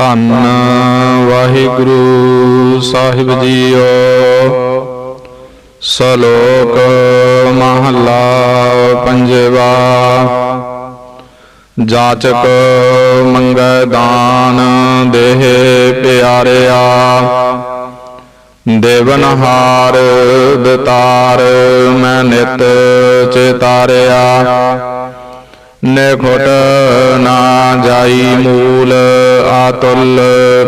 ਧੰਨ ਵਾਹਿਗੁਰੂ ਸਾਹਿਬ ਜੀਓ। ਸ਼ਲੋਕ ਮਹਲਾ ਪੰਜਵਾ। ਜਾਚਕ ਮੰਗੈ ਦਾਨ ਦੇਹ ਪਿਆਰਿਆ। ਦੇਵਨਹਾਰ ਦਤਾਰ ਮੈਂ ਨਿਤ ਚਿਤਾਰਿਆ। ਨਿਖੁਟ ਨਾ ਜਾਈ ਮੂਲ, ਆਤੁਲ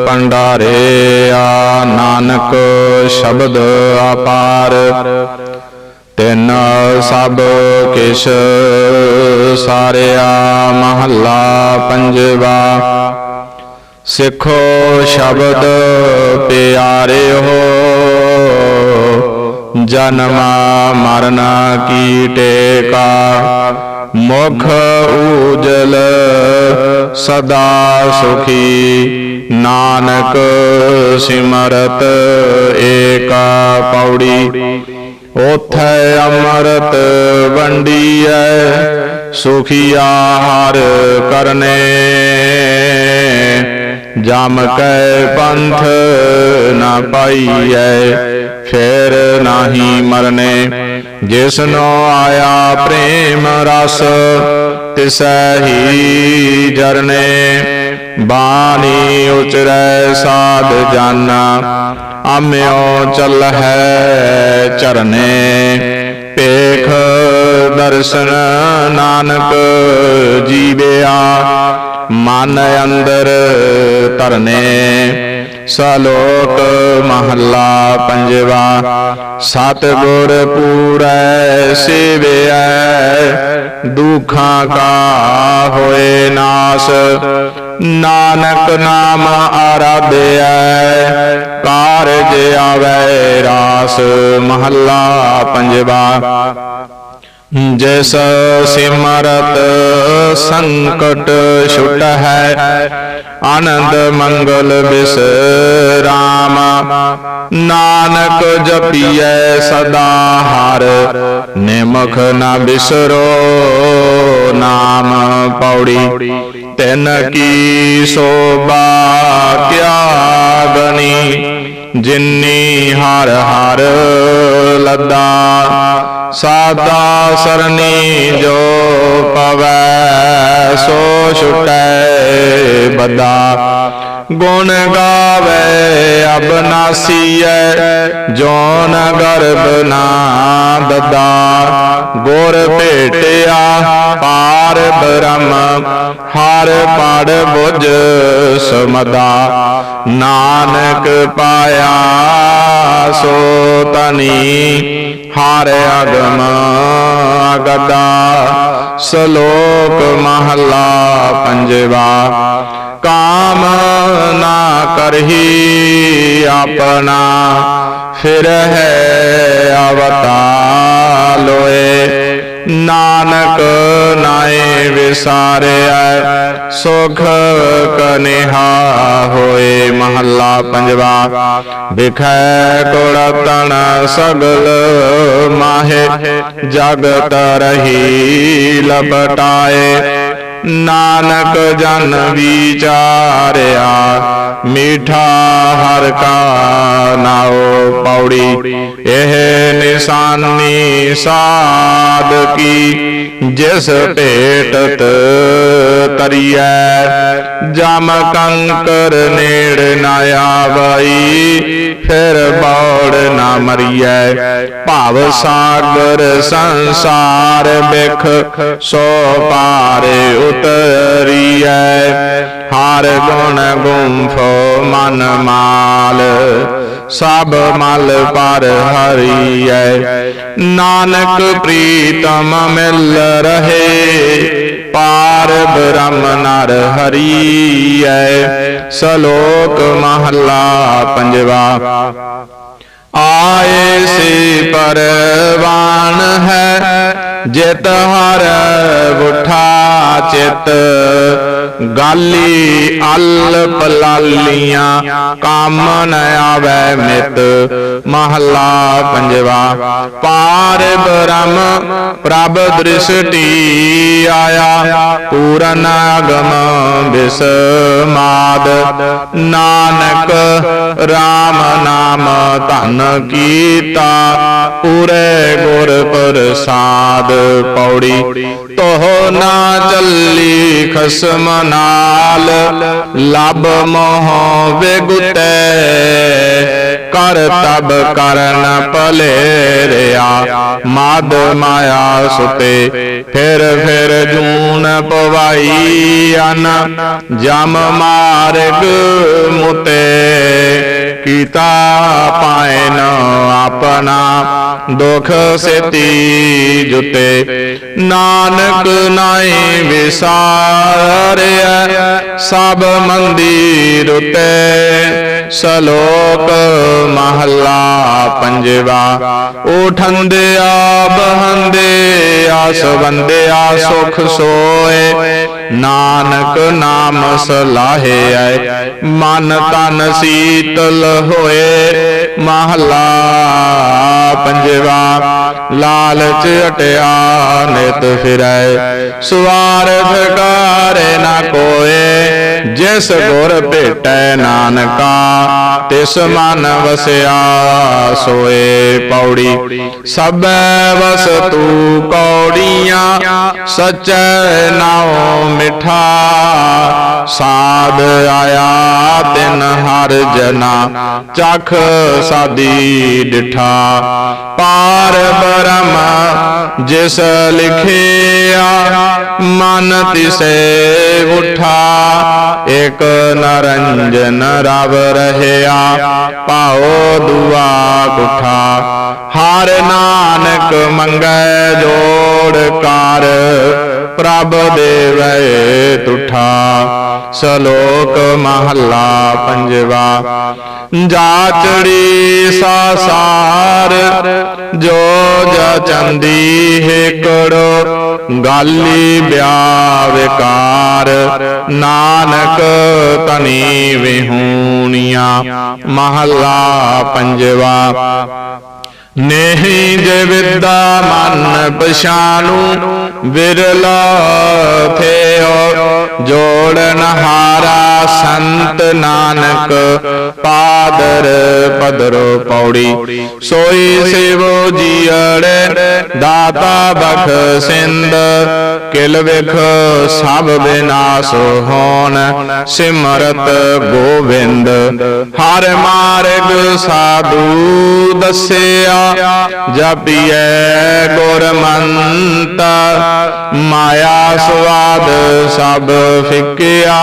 ਪੰਡਾਰਿਆ ਨਾਨਕ ਸ਼ਬਦ ਅਪਾਰ। ਤਿੰਨ ਸਭ ਕਿਛ ਸਾਰਿਆ ਮਹੱਲਾ ਪੰਜਵਾ। ਸਿੱਖੋ ਸ਼ਬਦ ਪਿਆਰਿਓ, ਜਨਮ ਮਰਨ ਕੀ ਟੇਕਾ। ਮੁਖ ਊਜਲ ਸਦਾ ਸੁਖੀ ਨਾਨਕ ਸਿਮਰਤ ਏਕਾ ਪੌੜੀ। ਉਥੈ ਅੰਮ੍ਰਿਤ ਵੰਡੀਐ, ਸੁਖੀਆ ਹਰ ਕਰਨੇ। ਜਮ ਕੈ ਪੰਥ ਨਾ ਪਾਈਐ, ਫੇਰ ਨਾਹੀ ਮਰਨੇ। ਜਿਸਨੋ ਆਇਆ ਪ੍ਰੇਮ ਰਸ, ਤਿਸੈ ਹੀ ਜਰਨੇ। ਬਾਣੀ ਉਚਰੈ ਸਾਧ ਜਾਨਾ ਆਮਿਓ ਚੱਲ ਹੈ ਚਰਨੇ। ਪੇਖ ਦਰਸ਼ਨ ਨਾਨਕ ਜੀਵਿਆ, ਮਨ ਅੰਦਰ ਧਰਨੇ। ਸਲੋਕ ਮਹੱਲਾ ਪੰਜਵਾ ਸਤ ਗੁਰ ਪੂਰੈ ਸੇਵਿਐ, ਦੁਖਾਂ ਕਾ ਹੋਏ ਨਾਸ, ਨਾਨਕ ਨਾਮ ਆਰਾਧਿਐ, ਕਾਰਜ ਆਵੈ ਰਾਸ। ਮਹੱਲਾ ਪੰਜਵਾ ਜਿਸ ਸਿਮਰਤ ਸੰਕਟ ਛੁਟ ਹੈ ਆਨੰਦ ਮੰਗਲ ਬਿਸਰਾਮ ਨਾਨਕ ਜਪੀਐ ਸਦਾ ਹਰ ਨਿਮਖ ਨਾ ਬਿਸਰੋ ਨਾਮ ਪੌੜੀ ਤਿਨ ਕੀ ਸੋਭਾ ਕਿਆ ਗਣੀ ਜਿਨੀ ਹਰ ਹਰ ਲੱਦਾ ਸਾਦਾ ਸਰਨੀ ਜੋ ਪਵੈ ਸੋ ਛੁਟੈ ਬਦਾ। ਗੁਣ ਗਾਵੇ ਅਬਨਾਸੀਐ ਜੋਨ ਗਰਬ ਨਾ ਦਦਾ ਗੁਰ ਭੇਟਿਆ, ਪਾਰ ਬ੍ਰਹਮ, ਹਰ ਪੜ ਬੁਝ ਸਮਦਾ। ਨਾਨਕ ਪਾਇਆ ਸੋ ਤਨੀ ਹਰ ਅਗਮ ਅਗਦਾ। ਸ਼ਲੋਕ ਮਹਲਾ ਪੰਜਵਾ ਕਾਮ ਨਾ ਕਰਹੀ ਆਪਣਾ ਫਿਰ ਹੈ ਅਵਤਾ ਲੋਏ ਨਾਨਕ ਨਾਏ ਵਿਸਾਰਿਆ ਸੁਖ ਕਨਿਹਾ ਹੋਏ ਮਹੱਲਾ ਪੰਜਵਾ ਵਿਖੈ ਕੋੜ ਸਗਲ ਮਾਹੇ ਜਗਤ ਰਹੀ ਲਪਟਾਏ ਨਾਨਕ ਜਨ ਵਿਚਾਰਿਆ ਮੀਠਾ ਹਰ ਕਾ ਨਾਉ ਪੌੜੀ। ਇਹ ਨਿਸ਼ਾਨੀ ਸਾਧ ਕੀ ਜਿਸ ਭੇਟਤ ਤਰੀਐ ਜਮ ਕੰਕਰ ਨੇੜ ਨਾ ਆਵਈ, ਫਿਰ ਬੌੜ ਨਾ ਮਰੀਐ। ਭਾਵ ਸਾਗਰ ਸੰਸਾਰ ਬਿਖ ਸੋ ਪਾਰ ਉਤਰੀਐ। ਹਰ ਗੁਣ ਗੁੰਫੋ ਮਨ ਮਾਲ, ਸਭ ਮਲ ਪਰ ਹਰੀਐ। ਨਾਨਕ ਪ੍ਰੀਤਮ ਮਿਲ ਰਹੇ ਪਾਰ ਬ੍ਰਹਮ ਨਰ ਹਰੀਐ ਸ਼ਲੋਕ ਮਹੱਲਾ ਪੰਜਵਾ। ਆਏ ਸੇ ਪਰਵਾਨ ਹੈ ਜਿਤ ਹਰ ਉਠਾ ਚਿਤ। ਗਾਲੀ, ਅਲ ਪਲਾਲੀਆਂ, ਕੰਮ ਨ ਆਵੈ ਮਿਤ, ਮਹੱਲਾ ਪੰਜਵਾ। ਪਾਰ ਬ੍ਰਹਮ, ਪ੍ਰਭ ਦ੍ਰਿਸ਼ਟੀ ਆਇਆ। ਪੂਰਨ ਅਗਮ ਬਿਸਮਾਦ। ਨਾਨਕ RAM ਨਾਮ ਧਨ ਕੀਤਾ ਪੂਰੇ ਗੁਰ ਪ੍ਰਸਾਦ ਪੌੜੀ। ਤੋਹ ਨਾ ਚੱਲੀ ਖਸਮ ਨਾਲ ਲਬ ਮੋਹ ਵਿਗੁਤੈ ਕਰ ਤਬ ਕਰਨ ਭਲੇ ਮਦ ਮਾਇਆ ਸੁਤੇ। ਫਿਰ ਫਿਰ ਜੂਨ ਪਵਾਈ ਅਨ, ਜਮ ਮਾਰਗ ਮੁਤੇ। ਕੀਤਾ ਪਾਇਨ ਆਪਣਾ ਦੁਖ ਸੇਤੀ ਜੁਤੇ। ਨਾਨਕ ਨਾਈ ਵਿਸਾਰਿਆ, ਸਭ ਮੰਦੀ ਰੁਤੇ ਸਲੋਕ ਮਹੱਲਾ ਪੰਜਵਾ ਉਠੰਦਿਆ ਬਹੰਦਿਆ ਸਵੰਦਿਆ, ਸੁਖ ਸੋਏ। ਨਾਨਕ ਨਾਮ ਸਲਾਹੇ ਮਨ ਤਨ ਸੀਤਲ ਹੋਏ। ਮਹੱਲਾ ਪੰਜਵਾ ਲਾਲਚ ਹਟਿਆ ਨਿਤ ਫਿਰੈ ਸਵਾਰਥ ਕਾਰੇ ਨਾ ਕੋਏ। ਜਿਸ ਗੁਰ ਭੇਟੈ ਨਾਨਕਾ, ਤਿਸ ਮਨ ਵਸਿਆ ਸੋਏ ਪੌੜੀ। ਸਭੈ ਵਸਤੂ ਕੌੜੀਆਂ, ਸਚੈ ਨਾਉ ਮਿਠਾ। ਸਾਧ ਆਇਆ ਤਿਨ ਹਰ ਜਨਾ, ਚਖ ਸਾਦੀ ਡਿਠਾ। ਪਾਰ ਬ੍ਰਹਮ ਜਿਸ ਲਿਖਿਆ, ਮਨ ਤਿਸੇ ਉਠਾ। ਇਕ ਨਰੰਜਨ ਰਵ ਰਹਿਆ ਪਾਉ ਦੁਆ ਕੁਠਾ ਹਰ ਨਾਨਕ ਮੰਗੈ ਜੋੜ ਕਰ, ਪ੍ਰਭ ਦੇਵੈ ਤੁਠਾ। ਸਲੋਕ ਮਹੱਲਾ ਪੰਜਵਾ, ਜਾਚੜੀ ਸਾਸਾਰ ਜੋ ਜਚੰਦੀ ਹੇਕੜੋ ਗਾਲੀ ਬਿਆ ਵਿਕਾਰ। ਨਾਨਕ ਤਨੀ ਵਿਹੂਣੀਆਂ ਮਹੱਲਾ ਪੰਜਵਾ। ਨਹੀਂ ਜੇ ਵਿਦਾ ਮਨ ਪਛਾਨੂ ਵਿਰਲਾ ਥਿਓ। ਜੋੜਨ ਹਾਰਾ। ਸੰਤ ਨਾਨਕ ਪਾਦਰ ਪਦਰੋ ਪੌੜੀ। ਸੋਈ ਸੇਵੋ ਜੀਅੜੇ ਦਾਤਾ ਬਖ ਸਿੰਧ। ਕਿਲ ਵਿਖ ਸਭ ਵਿਨਾਸ਼ ਹੋਣ, ਸਿਮਰਤ ਗੋਵਿੰਦ। ਹਰ ਮਾਰਗ ਸਾਧੂ ਦੱਸਿਆ, ਜਪੀਐ ਗੁਰਮੰਤ ਮਾਇਆ ਸੁਆਦ ਸਭ ਫਿੱਕਿਆ,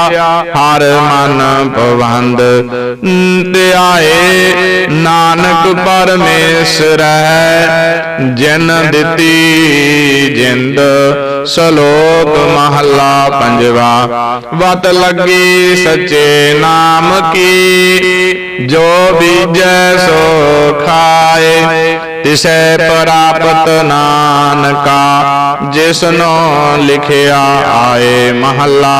ਹਰ ਮਨ ਪਵੰਦ ਧਿਆਏ ਨਾਨਕ ਪਰਮੇਸ਼ਰ ਹੈ, ਜਿਨ ਦਿੱਤੀ ਜਿੰਦ, ਸ਼ਲੋਕ ਮਹੱਲਾ ਪੰਜਵਾ। ਵਤ ਲੱਗੀ ਸੱਚੇ ਨਾਮ ਕੀ, ਜੋ ਬੀਜੈ ਸੋ ਖਾਏ। ਤਿਸੈ ਪ੍ਰਾਪਤ ਨਾਨਕਾ, ਜਿਸਨੋ ਲਿਖਿਆ ਆਏ ਮਹੱਲਾ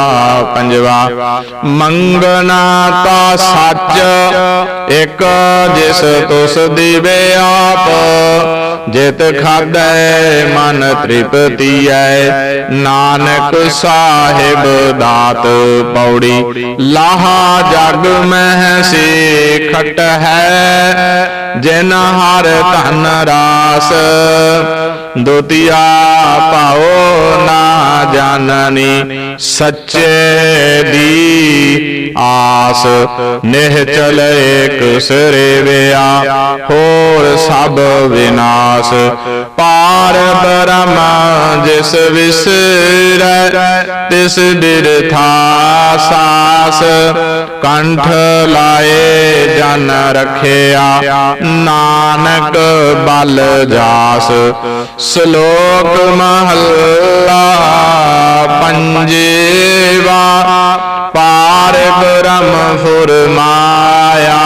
ਪੰਜਵਾ। ਮੰਗਨਾ ਤਾ ਸੱਚ, ਇੱਕ ਜਿਸ ਤੁਸ ਦੀਵੇ ਆਪ ਜਿਤ ਖਾਦੈ ਮਨ ਤ੍ਰਿਪਤੀ ਐ ਨਾਨਕ ਸਾਹਿਬ ਦਾਤ ਪੌੜੀ। ਲਾਹਾ ਜਗ ਮਹਿ ਸੇ ਖਟ ਹੈ ਜਿਨ ਹਰ ਧਨ ਰਾਸ। ਦੁਤੀਆ ਪਾਓ ਨਾ ਜਾਣਨੀ ਸੱਚੇ ਦੀ ਆਸ। ਨਿਹਚਲ ਏਕ ਸਿਰੇਵਿਆ ਹੋਰ ਸਭ ਵਿਨਾਸ਼। ਪਾਰ ਬ੍ਰਹਮ, ਜਿਸ ਵਿਸਰੈ, ਤਿਸ ਬਿਰਥਾ ਸਾਸ ਕੰਠ ਲਾਏ ਜਨ ਰਖਿਆ, ਨਾਨਕ ਬਲ ਜਾਸ। ਸ਼ਲੋਕ ਮਹੱਲਾ ਪੰਜੇਵਾ, ਪਾਰ ਬ੍ਰਹਮ ਫੁਰਮਾਇਆ।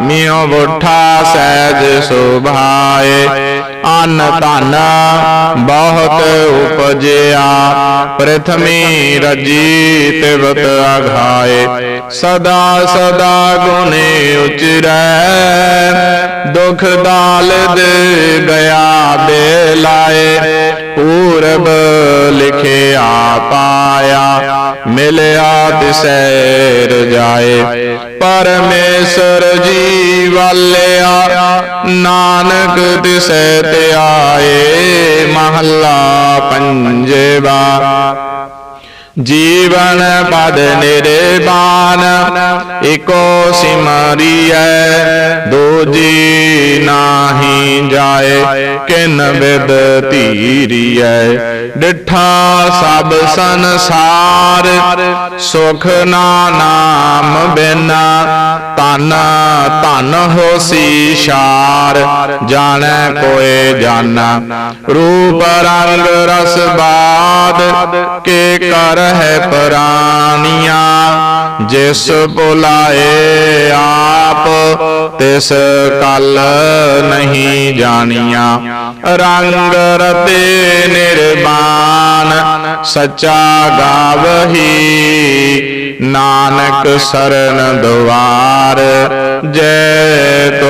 ਮਿਉ ਬੁੱਠਾ ਸਹਿਜ ਸੁਭਾਏ, ਅਨ ਧਨ ਬਹੁਤ ਉਪਜਿਆ, ਪ੍ਰਥਮੀ ਰਜੀ ਤਿਵਤ ਅਘਾਏ ਸਦਾ ਸਦਾ ਗੁਨੇ ਉਚਰੈ, ਦੁਖ ਦਾਲਦ ਗਿਆ ਦੇ ਪੂਰਬ ਲਿਖਿਆ ਪਾਇਆ, ਮਿਲਿਆ ਤਿਸੈ ਰਜਾਏ ਪਰਮੇਸ਼ਰ ਜੀ ਵਾਲਿਆ ਨਾਨਕ ਤਿਸੈ ਤੇ ਆਏ ਮਹੱਲਾ ਪੰਜਵਾ। ਜੀਵਨ ਪਦ ਨਿਰਵਾਨ ਇਕੋ ਸਿਮਰੀਐ ਦੂਜੀ ਨਾਹੀ ਜਾਏ, ਕਿਨ ਵਿਦ ਧੀਰੀਐ ਡਿਠਾ ਸਭ ਸੰਸਾਰ, ਸੁਖ ਨਾ ਨਾਮ ਬਿਨਾ ਤਨ ਧਨ ਹੋਸੀ ਸ਼ਾਰ, ਜਾਣੈ ਕੋਏ ਜਾਣਾ ਰੂਪ ਰੰਗ ਰਸ ਬਾਦ, ਕੇ ਕਰ ਹੈ ਪ੍ਰਾਨੀਆਂ। ਜਿਸ ਬੁਲਾਏ ਆਪ, ਤਿਸ ਕਲ ਨਹੀਂ ਜਾਣੀਆਂ। ਰੰਗ ਰਤੇ ਨਿਰਮਾਨ ਸੱਚਾ ਗਾਵਹੀ ਨਾਨਕ ਸਰਨ ਦੁਆਰ, ਜੈ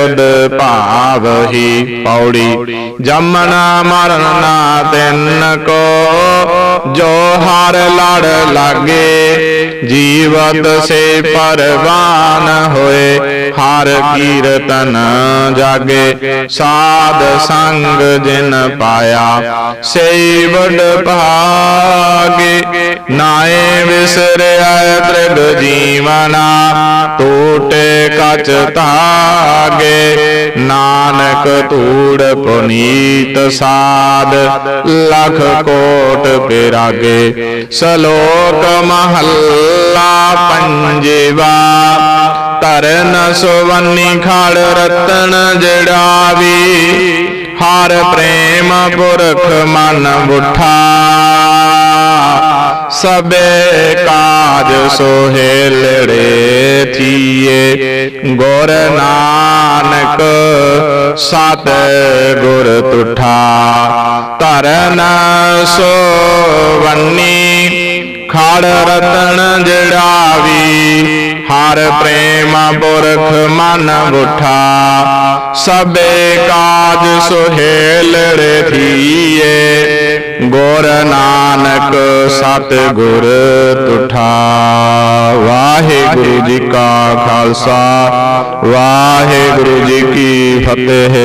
ਤੁਧ ਭਾਵਹੀ ਪੌੜੀ, ਜਮਣਾ ਮਰਨ ਨਾ ਤਿੰਨ ਕੋ, ਜੋ ਹਰ ਲੜ ਲਾਗੇ, ਜੀਵਤ ਸੇ ਪਰਵਾਨ ਹੋਏ, ਹਰ ਕੀਰਤਨ ਜਾਗੇ, ਸਾਧ ਸੰਗ ਜਿਨ ਪਾਇਆ ਸੇ ਵਡ ਭਾਗੇ, ਨਾਏ ਵਿਸਰਿਆ ਤ੍ਰਿਗ ਜੀਵਨਾ ਟੋਟੇ ਕਚ ਧਾਗੇ, ਨਾਨਕ ਧੂੜ ਪੁਨੀਤ ਸਾਧ, ਲਖ ਕੋਟ ਪਿਰਾਗੇ ਸ਼ਲੋਕ ਮਹੱਲਾ ਪੰਜਵਾ ਤਰਨ ਸੁਵੰਨੀ ਖੜ ਰਤਨ ਜੜਾਵੀ, ਹਰ ਪ੍ਰੇਮ ਪੁਰਖ ਮਨ ਬੁਠਾ ਸਬੇ ਕਾਜ ਸੋਹੇਲੜੇ ਥੀਏ ਗੁਰ ਨਾਨਕ ਸਤ ਗੁਰ ਤੁਠਾ, ਧਰਨ ਸੋਵੰਨੀ। ਖੜ ਰਤਨ ਜੜਾਵੀ, ਹਰ ਪ੍ਰੇਮ ਪੁਰਖ ਮਨ ਬੁਠਾ ਸਬੇ ਕਾਜ ਸੁਹੇਲ ਰਥੀਏ ਗੁਰ ਨਾਨਕ ਸਤ ਗੁਰ ਤੁਠਾ। ਵਾਹਿਗੁਰੂ ਜੀ ਕਾ ਖਾਲਸਾ ਵਾਹਿਗੁਰੂ ਜੀ ਕੀ ਫਤਿਹ।